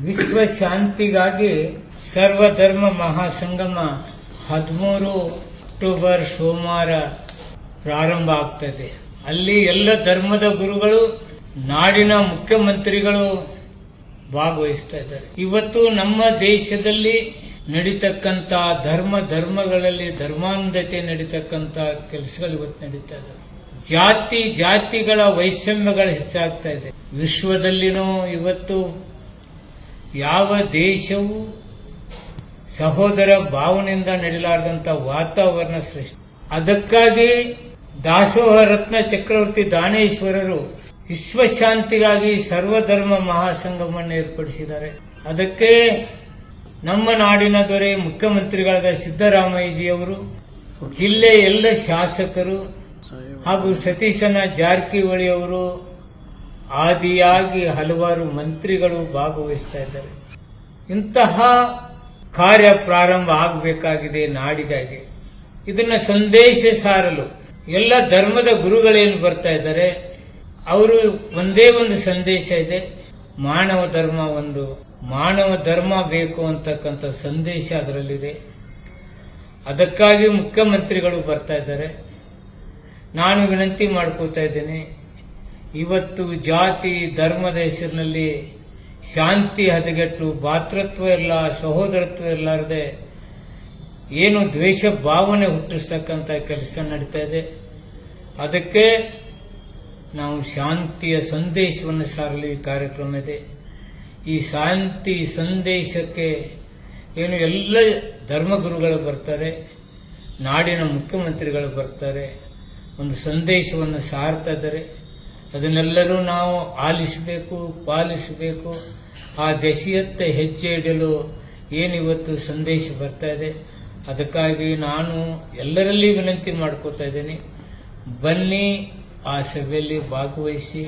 ವಿಶ್ವ ಶಾಂತಿಗಾಗಿ ಸರ್ವಧರ್ಮ ಮಹಾಸಂಗಮ ಹದಿಮೂರು ಅಕ್ಟೋಬರ್ ಸೋಮವಾರ ಪ್ರಾರಂಭ ಆಗ್ತದೆ. ಅಲ್ಲಿ ಎಲ್ಲ ಧರ್ಮದ ಗುರುಗಳು, ನಾಡಿನ ಮುಖ್ಯಮಂತ್ರಿಗಳು ಭಾಗವಹಿಸ್ತಾ ಇದ್ದಾರೆ ಇವತ್ತು ನಮ್ಮ ದೇಶದಲ್ಲಿ ನಡೀತಕ್ಕಂತ ಧರ್ಮ ಧರ್ಮಗಳಲ್ಲಿ ಧರ್ಮಾಂಧತೆ ನಡೀತಕ್ಕಂತ ಕೆಲಸಗಳು ಇವತ್ತು ನಡೀತಾ ಇದ್ದಾವೆ. ಜಾತಿ ಜಾತಿಗಳ ವೈಷಮ್ಯಗಳು ಹೆಚ್ಚಾಗ್ತಾ ಇದೆ. ವಿಶ್ವದಲ್ಲಿನೂ ಇವತ್ತು ಯಾವ ದೇಶವು ಸಹೋದರ ಭಾವನೆಯಿಂದ ನಡೆಯಲಾರದಂತ ವಾತಾವರಣ ಸೃಷ್ಟಿ. ಅದಕ್ಕಾಗಿ ದಾಸೋಹ ರತ್ನ ಚಕ್ರವರ್ತಿ ದಾನೇಶ್ವರರು ವಿಶ್ವಶಾಂತಿಗಾಗಿ ಸರ್ವಧರ್ಮ ಮಹಾಸಂಗಮವನ್ನು ಏರ್ಪಡಿಸಿದ್ದಾರೆ. ಅದಕ್ಕೆ ನಮ್ಮ ನಾಡಿನ ದೊರೆ ಮುಖ್ಯಮಂತ್ರಿಗಳಾದ ಸಿದ್ದರಾಮಯ್ಯಜಿಯವರು ಜಿಲ್ಲೆಯ ಎಲ್ಲ ಶಾಸಕರು ಹಾಗೂ ಸತೀಶನ ಜಾರಕಿಹೊಳಿ ಅವರು ಆದಿಯಾಗಿ ಹಲವಾರು ಮಂತ್ರಿಗಳು ಭಾಗವಹಿಸ್ತಾ ಇದ್ದಾರೆ. ಇಂತಹ ಕಾರ್ಯ ಪ್ರಾರಂಭ ಆಗಬೇಕಾಗಿದೆ ನಾಡಿಗಾಗಿ. ಇದನ್ನ ಸಂದೇಶ ಸಾರಲು ಎಲ್ಲ ಧರ್ಮದ ಗುರುಗಳೇನು ಬರ್ತಾ ಇದ್ದಾರೆ, ಅವರು ಒಂದೇ ಒಂದು ಸಂದೇಶ ಇದೆ, ಮಾನವ ಧರ್ಮ ಒಂದು, ಮಾನವ ಧರ್ಮ ಬೇಕು ಅಂತಕ್ಕಂಥ ಸಂದೇಶ ಅದರಲ್ಲಿದೆ. ಅದಕ್ಕಾಗಿ ಮುಖ್ಯಮಂತ್ರಿಗಳು ಬರ್ತಾ ಇದ್ದಾರೆ. ನಾನು ವಿನಂತಿ ಮಾಡ್ಕೋತಾ ಇದ್ದೇನೆ ಇವತ್ತು ಜಾತಿ ಧರ್ಮದ ಹೆಸರಿನಲ್ಲಿ ಶಾಂತಿ ಹದಗೆಟ್ಟು ಭಾತೃತ್ವ ಇಲ್ಲ ಸಹೋದರತ್ವ ಇರಲಾರದೆ ಏನು ದ್ವೇಷ ಭಾವನೆ ಹುಟ್ಟಿಸ್ತಕ್ಕಂಥ ಕೆಲಸ ನಡೀತಾ ಇದೆ. ಅದಕ್ಕೆ ನಾವು ಶಾಂತಿಯ ಸಂದೇಶವನ್ನು ಸಾರಲು ಈ ಕಾರ್ಯಕ್ರಮ ಇದೆ. ಈ ಶಾಂತಿ ಸಂದೇಶಕ್ಕೆ ಏನು ಎಲ್ಲ ಧರ್ಮಗುರುಗಳು ಬರ್ತಾರೆ, ನಾಡಿನ ಮುಖ್ಯಮಂತ್ರಿಗಳು ಬರ್ತಾರೆ, ಒಂದು ಸಂದೇಶವನ್ನು ಸಾರ್ತಾ ಇದ್ದಾರೆ. ಅದನ್ನೆಲ್ಲರೂ ನಾವು ಆಲಿಸಬೇಕು, ಪಾಲಿಸಬೇಕು. ಆ ದೆಸೆಯತ್ತ ಹೆಜ್ಜೆ ಇಡಲು ಏನಿವತ್ತು ಸಂದೇಶ ಬರ್ತಾ ಇದೆ, ಅದಕ್ಕಾಗಿ ನಾನು ಎಲ್ಲರಲ್ಲಿ ವಿನಂತಿ ಮಾಡ್ಕೋತಾ ಇದ್ದೀನಿ. ಬನ್ನಿ, ಆ ಸಭೆಯಲ್ಲಿ ಭಾಗವಹಿಸಿ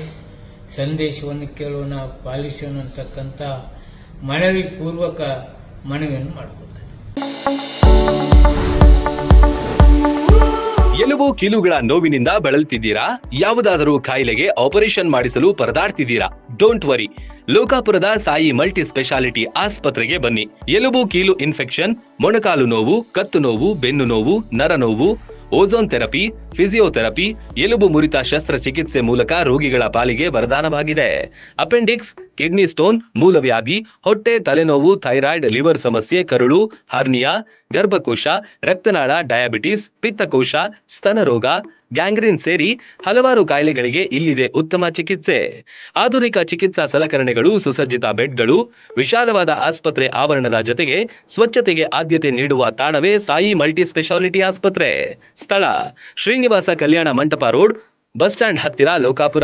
ಸಂದೇಶವನ್ನು ಕೇಳೋಣ, ಪಾಲಿಸೋಣ ಅಂತಕ್ಕಂಥ ಮನವಿ ಪೂರ್ವಕ ಮನವಿಯನ್ನು ಮಾಡ್ಕೊತಾ ಎಲುಬು ಕೀಲುಗಳ ನೋವಿನಿಂದ ಬಳಲ್ತಿದ್ದೀರಾ? ಯಾವುದಾದರೂ ಕಾಯಿಲೆಗೆ ಆಪರೇಷನ್ ಮಾಡಿಸಲು ಪರದಾಡ್ತಿದ್ದೀರಾ? ಡೋಂಟ್ ವರಿ ಲೋಕಾಪುರದ ಸಾಯಿ ಮಲ್ಟಿ ಸ್ಪೆಷಾಲಿಟಿ ಆಸ್ಪತ್ರೆಗೆ ಬನ್ನಿ. ಎಲುಬು, ಕೀಲು ಇನ್ಫೆಕ್ಷನ್, ಮೊಣಕಾಲು ನೋವು, ಕತ್ತು ನೋವು, ಬೆನ್ನು ನೋವು, ನರ ನೋವು ಓಝೋನ್ ಥೆರಪಿ, ಫಿಸಿಯೋಥೆರಪಿ, ಎಲುಬು ಮುರಿತ ಶಸ್ತ್ರಚಿಕಿತ್ಸೆ ಮೂಲಕ ರೋಗಿಗಳ ಪಾಲಿಗೆ ವರದಾನವಾಗಿದೆ. ಅಪೆಂಡಿಕ್ಸ್, ಕಿಡ್ನಿ ಸ್ಟೋನ್, ಮೂಲವ್ಯಾಧಿ, ಹೊಟ್ಟೆ, ತಲೆನೋವು, ಥೈರಾಯ್ಡ್, ಲಿವರ್ ಸಮಸ್ಯೆ, ಕರುಳು, ಹರ್ನಿಯಾ ಗರ್ಭಕೋಶ, ರಕ್ತನಾಳ ಡಯಾಬಿಟಿಸ್ ಪಿತ್ತಕೋಶ, ಸ್ತನರೋಗ ಗ್ಯಾಂಗ್ರೀನ್ ಸೇರಿ ಹಲವಾರು ಕಾಯಿಲೆಗಳಿಗೆ ಇಲ್ಲಿದೆ ಉತ್ತಮ ಚಿಕಿತ್ಸೆ. ಆಧುನಿಕ ಚಿಕಿತ್ಸಾ ಸಲಕರಣೆಗಳು, ಸುಸಜ್ಜಿತ ಬೆಡ್ಗಳು, ವಿಶಾಲವಾದ ಆಸ್ಪತ್ರೆ ಆವರಣದ ಜೊತೆಗೆ ಸ್ವಚ್ಛತೆಗೆ ಆದ್ಯತೆ ನೀಡುವ ತಾಣವೇ ಸಾಯಿ ಮಲ್ಟಿ ಸ್ಪೆಷಾಲಿಟಿ ಆಸ್ಪತ್ರೆ. ಸ್ಥಳ, Srinivasa Kalyana Mantapa road, bus stand ಹತ್ತಿರ Lokapur.